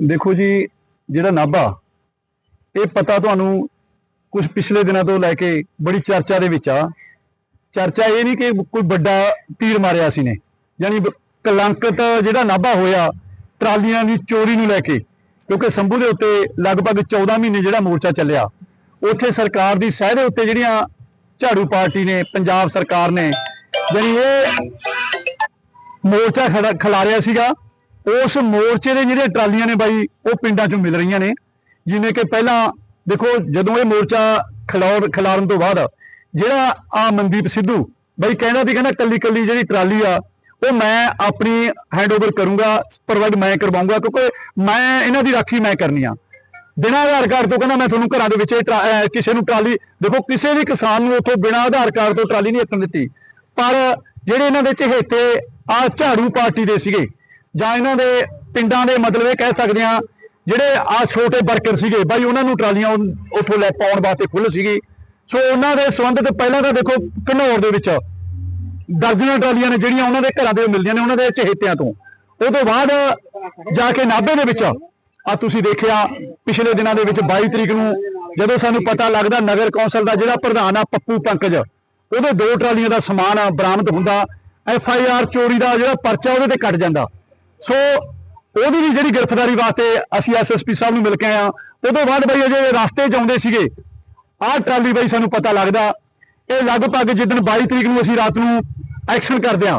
ਦੇਖੋ ਜੀ, ਜਿਹੜਾ ਨਾਭਾ, ਇਹ ਪਤਾ ਤੁਹਾਨੂੰ ਕੁਝ ਪਿਛਲੇ ਦਿਨਾਂ ਤੋਂ ਲੈ ਕੇ ਬੜੀ ਚਰਚਾ ਦੇ ਵਿੱਚ ਆ। ਚਰਚਾ ਇਹ ਨਹੀਂ ਕਿ ਕੋਈ ਵੱਡਾ ਤੀਰ ਮਾਰਿਆ ਸੀ ਨੇ ਯਾਨੀ ਬ- ਜਿਹੜਾ ਨਾਭਾ ਹੋਇਆ, ਟਰਾਲੀਆਂ ਦੀ ਚੋਰੀ ਨੂੰ ਲੈ ਕੇ, ਕਿਉਂਕਿ ਸੰਭੂ ਦੇ ਉੱਤੇ ਲਗਭਗ 14 ਮਹੀਨੇ ਜਿਹੜਾ ਮੋਰਚਾ ਚੱਲਿਆ, ਉੱਥੇ ਸਰਕਾਰ ਦੀ ਸਹਿ ਦੇ ਉੱਤੇ ਜਿਹੜੀਆਂ ਝਾੜੂ ਪਾਰਟੀ ਨੇ, ਪੰਜਾਬ ਸਰਕਾਰ ਨੇ ਜਿਹੜੀ ਇਹ ਮੋਰਚਾ ਖੜਾ, ਖਿਲਾਰਿਆ ਸੀਗਾ। ਉਸ ਮੋਰਚੇ ਦੇ ਜਿਹੜੇ ਟਰਾਲੀਆਂ ਨੇ ਬਾਈ, ਉਹ ਪਿੰਡਾਂ ਚੋਂ ਮਿਲ ਰਹੀਆਂ ਨੇ। ਜਿਵੇਂ ਕਿ ਪਹਿਲਾਂ, ਦੇਖੋ, ਜਦੋਂ ਇਹ ਮੋਰਚਾ ਖਿਲਾਰ ਖਿਲਾਰਨ ਤੋਂ ਬਾਅਦ, ਜਿਹੜਾ ਆ ਮਨਦੀਪ ਸਿੱਧੂ, ਬਾਈ ਕਹਿੰਦਾ ਸੀ, ਕਹਿੰਦਾ ਕੱਲੀ ਕੱਲੀ ਜਿਹੜੀ ਟਰਾਲੀ ਆ, ਉਹ ਮੈਂ ਆਪਣੀ ਹੈਂਡਓਵਰ ਕਰੂੰਗਾ, ਪ੍ਰੋਵਾਈਡ ਮੈਂ ਕਰਵਾਉਂਗਾ, ਕਿਉਂਕਿ ਮੈਂ, ਇਹਨਾਂ ਦੀ ਰਾਖੀ ਮੈਂ ਕਰਨੀ ਆ। ਬਿਨਾਂ ਆਧਾਰ ਕਾਰਡ ਤੋਂ ਕਹਿੰਦਾ ਮੈਂ ਤੁਹਾਨੂੰ ਘਰਾਂ ਦੇ ਵਿੱਚ ਇਹ ਟਰਾ- ਕਿਸੇ ਨੂੰ ਟਰਾਲੀ, ਦੇਖੋ, ਕਿਸੇ ਵੀ ਕਿਸਾਨ ਨੂੰ ਉੱਥੋਂ ਬਿਨਾਂ ਆਧਾਰ ਕਾਰਡ ਤੋਂ ਟਰਾਲੀ ਨਹੀਂ ਰੱਖਣ ਦਿੱਤੀ। ਪਰ ਜਿਹੜੇ ਇਹਨਾਂ ਦੇ ਚਹੇਤੇ ਆ ਝਾੜੂ ਪਾਰਟੀ ਦੇ ਸੀਗੇ ਜਾਂ ਇਹਨਾਂ ਦੇ ਪਿੰਡਾਂ ਦੇ ਮਤਲਬ ਇਹ ਕਹਿ ਸਕਦੇ ਆ ਜਿਹੜੇ ਆ ਛੋਟੇ ਵਰਕਰ ਸੀਗੇ, ਬਾਈ ਉਹਨਾਂ ਨੂੰ ਟਰਾਲੀਆਂ ਉੱਥੋਂ ਲੈ ਪਾਉਣ ਵਾਸਤੇ ਖੁੱਲ੍ਹ ਸੀਗੀ। ਸੋ ਉਹਨਾਂ ਦੇ ਸੰਬੰਧਿਤ ਪਹਿਲਾਂ ਤਾਂ ਦੇਖੋ ਘਨੌਰ ਦੇ ਵਿੱਚ ਦਰਜਨਾਂ ਟਰਾਲੀਆਂ ਨੇ ਜਿਹੜੀਆਂ ਉਹਨਾਂ ਦੇ ਘਰਾਂ ਦੇ ਮਿਲਦੀਆਂ ਨੇ, ਉਹਨਾਂ ਦੇ ਚਹੇਤਿਆਂ ਤੋਂ। ਉਹ ਤੋਂ ਬਾਅਦ ਜਾ ਕੇ ਨਾਭੇ ਦੇ ਵਿੱਚ ਆ ਤੁਸੀਂ ਦੇਖਿਆ ਪਿਛਲੇ ਦਿਨਾਂ ਦੇ ਵਿੱਚ 22 ਤਰੀਕ ਨੂੰ ਜਦੋਂ ਸਾਨੂੰ ਪਤਾ ਲੱਗਦਾ ਨਗਰ ਕੌਂਸਲ ਦਾ ਜਿਹੜਾ ਪ੍ਰਧਾਨ ਆ ਪੱਪੂ ਪੰਕਜ, ਉਹਦੇ ਦੋ ਟਰਾਲੀਆਂ ਦਾ ਸਮਾਨ ਬਰਾਮਦ ਹੁੰਦਾ, ਐਫ ਆਈ ਆਰ ਚੋਰੀ ਦਾ ਜਿਹੜਾ ਪਰਚਾ ਉਹਦੇ ਤੇ ਕੱਟ ਜਾਂਦਾ। ਸੋ ਉਹਦੀ ਵੀ ਜਿਹੜੀ ਗ੍ਰਿਫਤਾਰੀ ਵਾਸਤੇ ਅਸੀਂ ਐਸਐਸਪੀ ਸਾਹਿਬ ਨੂੰ ਮਿਲ ਕੇ ਆਏ ਆ ਉਦੋਂ ਬਾਅਦ ਬਈ ਅਜੇ ਰਸਤੇ 'ਚ ਆਉਂਦੇ ਸੀਗੇ, ਆਹ ਟਰਾਲੀ ਬਈ ਸਾਨੂੰ ਪਤਾ ਲੱਗਦਾ, ਇਹ ਲਗਭਗ ਜਿੱਦਣ 22 ਤਰੀਕ ਨੂੰ ਅਸੀਂ ਰਾਤ ਨੂੰ ਐਕਸ਼ਨ ਕਰਦੇ ਆ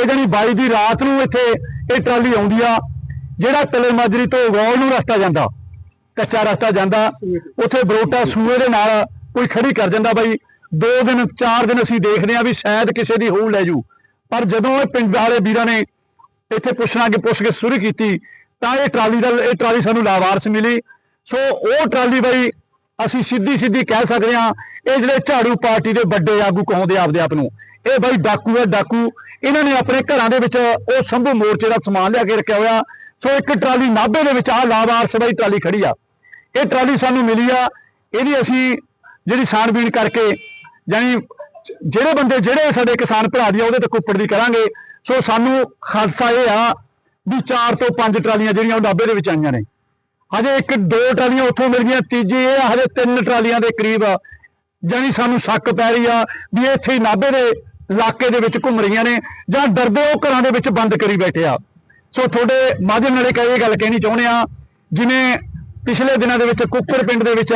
ਇਹ ਜਾਨੀ 22 ਦੀ ਰਾਤ ਨੂੰ ਇੱਥੇ ਇਹ ਟਰਾਲੀ ਆਉਂਦੀ ਆ, ਜਿਹੜਾ ਤਲੇ ਮਾਜਰੀ ਤੋਂ ਗੌਲ ਨੂੰ ਰਸਤਾ ਜਾਂਦਾ, ਕੱਚਾ ਰਸਤਾ ਜਾਂਦਾ, ਉੱਥੇ ਬਰੋਟਾ ਸੂਏ ਦੇ ਨਾਲ ਕੋਈ ਖੜੀ ਕਰ ਜਾਂਦਾ ਬਾਈ। ਦੋ ਦਿਨ, ਚਾਰ ਦਿਨ ਅਸੀਂ ਦੇਖਦੇ ਆ ਵੀ ਸ਼ਾਇਦ ਕਿਸੇ ਦੀ ਹੋਊ ਲੈ ਜੂ। ਪਰ ਜਦੋਂ ਇਹ ਪਿੰਡ ਵਾਲੇ ਵੀਰਾਂ ਨੇ ਇੱਥੇ ਪੁੱਛਣਾ ਕਿ ਪੁੱਛ ਕੇ ਸ਼ੁਰੂ ਕੀਤੀ, ਤਾਂ ਇਹ ਟਰਾਲੀ ਦਾ, ਇਹ ਟਰਾਲੀ ਸਾਨੂੰ ਲਾਵਾਰਸ ਮਿਲੀ। ਸੋ ਉਹ ਟਰਾਲੀ ਬਾਈ ਅਸੀਂ ਸਿੱਧੀ ਸਿੱਧੀ ਕਹਿ ਸਕਦੇ ਹਾਂ, ਇਹ ਜਿਹੜੇ ਝਾੜੂ ਪਾਰਟੀ ਦੇ ਵੱਡੇ ਆਗੂ ਕਹਾਉਂਦੇ ਆਪਦੇ ਆਪ ਨੂੰ, ਇਹ ਬਾਈ ਡਾਕੂ ਹੈ ਡਾਕੂ। ਇਹਨਾਂ ਨੇ ਆਪਣੇ ਘਰਾਂ ਦੇ ਵਿੱਚ ਉਹ ਸੰਭੂ ਮੋਰਚੇ ਦਾ ਸਮਾਨ ਲਿਆ ਕੇ ਰੱਖਿਆ ਹੋਇਆ। ਸੋ ਇੱਕ ਟਰਾਲੀ ਨਾਭੇ ਦੇ ਵਿੱਚ ਆ ਲਾਵਾਰਸ ਬਾਈ ਟਰਾਲੀ ਖੜੀ ਆ। ਇਹ ਟਰਾਲੀ ਸਾਨੂੰ ਮਿਲੀ ਆ। ਇਹਦੀ ਅਸੀਂ ਜਿਹੜੀ ਛਾਣਬੀਣ ਕਰਕੇ ਜਾਨੀ ਜਿਹੜੇ ਬੰਦੇ, ਜਿਹੜੇ ਸਾਡੇ ਕਿਸਾਨ ਭਰਾ ਦੀ ਆ, ਉਹਦੇ ਤੇ ਕੁੱਪੜ ਦੀ ਕਰਾਂਗੇ। ਸੋ ਸਾਨੂੰ ਖਾਲਸਾ ਇਹ ਆ ਵੀ ਚਾਰ ਤੋਂ ਪੰਜ ਟਰਾਲੀਆਂ ਜਿਹੜੀਆਂ ਉਹ ਨਾਭੇ ਦੇ ਵਿੱਚ ਆਈਆਂ ਨੇ। ਹਜੇ ਇੱਕ ਦੋ ਟਰਾਲੀਆਂ ਉੱਥੋਂ ਮਿਲ ਗਈਆਂ ਤੀਜੀ ਇਹ ਆ, ਹਜੇ ਤਿੰਨ ਟਰਾਲੀਆਂ ਦੇ ਕਰੀਬ ਜਾਨੀ ਸਾਨੂੰ ਸ਼ੱਕ ਪੈ ਰਹੀ ਆ ਵੀ ਇਹ ਇੱਥੇ ਹੀ ਨਾਭੇ ਦੇ ਇਲਾਕੇ ਦੇ ਵਿੱਚ ਘੁੰਮ ਰਹੀਆਂ ਨੇ ਜਾਂ ਡਰਦੇ ਉਹ ਘਰਾਂ ਦੇ ਵਿੱਚ ਬੰਦ ਕਰੀ ਬੈਠੇ ਆ। ਸੋ ਤੁਹਾਡੇ ਮਾਧਿਅਮ ਨਾਲ ਇੱਕ ਇਹ ਗੱਲ ਕਹਿਣੀ ਚਾਹੁੰਦੇ ਆ ਜਿਵੇਂ ਪਿਛਲੇ ਦਿਨਾਂ ਦੇ ਵਿੱਚ ਕੁੱਕਰ ਪਿੰਡ ਦੇ ਵਿੱਚ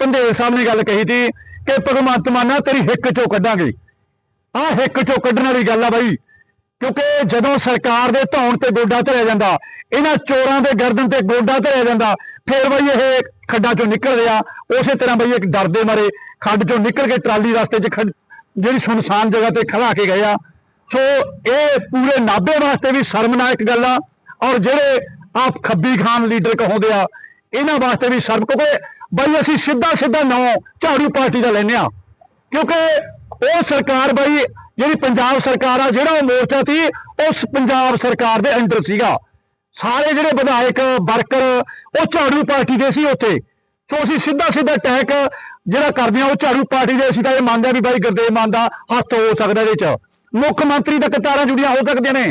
ਪੰਧੇਰ ਸਾਹਿਬ ਨੇ ਗੱਲ ਕਹੀ ਸੀ ਕਿ ਭਗਵੰਤ ਮਾਨਾ ਤੇਰੀ ਹਿੱਕ ਚੋਂ ਕੱਢਾਂਗੇ। ਆਹ ਹਿੱਕ ਚੋਂ ਕੱਢਣ ਵਾਲੀ ਗੱਲ ਆ ਬਾਈ ਕਿਉਂਕਿ ਜਦੋਂ ਸਰਕਾਰ ਦੇ ਧੌਣ ਤੇ ਗੋਡਾ ਧਰਿਆ ਜਾਂਦਾ, ਇਹਨਾਂ ਚੋਰਾਂ ਦੇ ਗਰਦਨ ਤੇ ਗੋਡਾ ਧਰਿਆ ਜਾਂਦਾ, ਫੇਰ ਬਈ ਇਹ ਖੱਡਾਂ ਚੋਂ ਨਿਕਲ ਰਿਹਾ, ਉਸੇ ਤਰ੍ਹਾਂ ਬਈ ਇੱਕ ਡਰਦੇ ਮਾਰੇ, ਖੱਡ ਚੋਂ ਨਿਕਲ ਕੇ ਟਰਾਲੀ ਰਸਤੇ 'ਚ ਖੜ- ਜਿਹੜੀ ਸੁਨਸਾਨ ਜਗ੍ਹਾ ਤੇ ਖੜਾ ਕੇ ਗਏ ਆ। ਸੋ ਇਹ ਪੂਰੇ ਨਾਭੇ ਵਾਸਤੇ ਵੀ ਸ਼ਰਮਨਾਕ ਗੱਲ ਆ, ਔਰ ਜਿਹੜੇ ਆਪ ਖੱਬੀ ਖਾਨ ਲੀਡਰ ਕਹਾਉਂਦੇ ਆ, ਇਹਨਾਂ ਵਾਸਤੇ ਵੀ ਸ਼ਰਮ, ਕਿਉਂਕਿ ਬਈ ਅਸੀਂ ਸਿੱਧਾ ਸਿੱਧਾ ਨਾਂ ਝਾੜੂ ਪਾਰਟੀ ਦਾ ਲੈਨੇ ਆ। ਕਿਉਂਕਿ ਉਹ ਸਰਕਾਰ ਬਈ ਜਿਹੜੀ ਪੰਜਾਬ ਸਰਕਾਰ ਆ, ਜਿਹੜਾ ਉਹ ਮੋਰਚਾ ਸੀ, ਉਸ ਪੰਜਾਬ ਸਰਕਾਰ ਦੇ ਅੰਡਰ ਸੀਗਾ। ਸਾਰੇ ਜਿਹੜੇ ਵਿਧਾਇਕ, ਵਰਕਰ, ਉਹ ਝਾੜੂ ਪਾਰਟੀ ਦੇ ਸੀ ਉੱਥੇ। ਸੋ ਅਸੀਂ ਸਿੱਧਾ ਸਿੱਧਾ ਅਟੈਕ ਜਿਹੜਾ ਕਰਦੇ ਆ, ਉਹ ਝਾੜੂ ਪਾਰਟੀ ਦੇ ਅਸੀਂ ਤਾਂ ਇਹ ਮੰਨਦੇ ਆ ਵੀ ਬਾਈ ਗੁਰਦੇਵ ਮਾਨ ਦਾ ਹੱਥ ਹੋ ਸਕਦਾ ਇਹਦੇ ਚ। ਮੁੱਖ ਮੰਤਰੀ ਤੱਕ ਕਤਾਰਾਂ ਜੁੜੀਆਂ ਹੋ ਸਕਦੀਆਂ ਨੇ,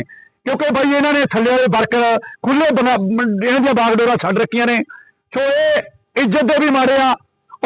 ਕਿਉਂਕਿ ਬਾਈ ਇਹਨਾਂ ਨੇ ਥੱਲੇ ਵਾਲੇ ਵਰਕਰ ਖੁੱਲੇ ਇਹਨਾਂ ਦੀਆਂ ਬਾਗਡੋਰਾਂ ਛੱਡ ਰੱਖੀਆਂ ਨੇ। ਸੋ ਇਹ ਇੱਜ਼ਤ ਦੇ ਵੀ ਮਾੜੇ ਆ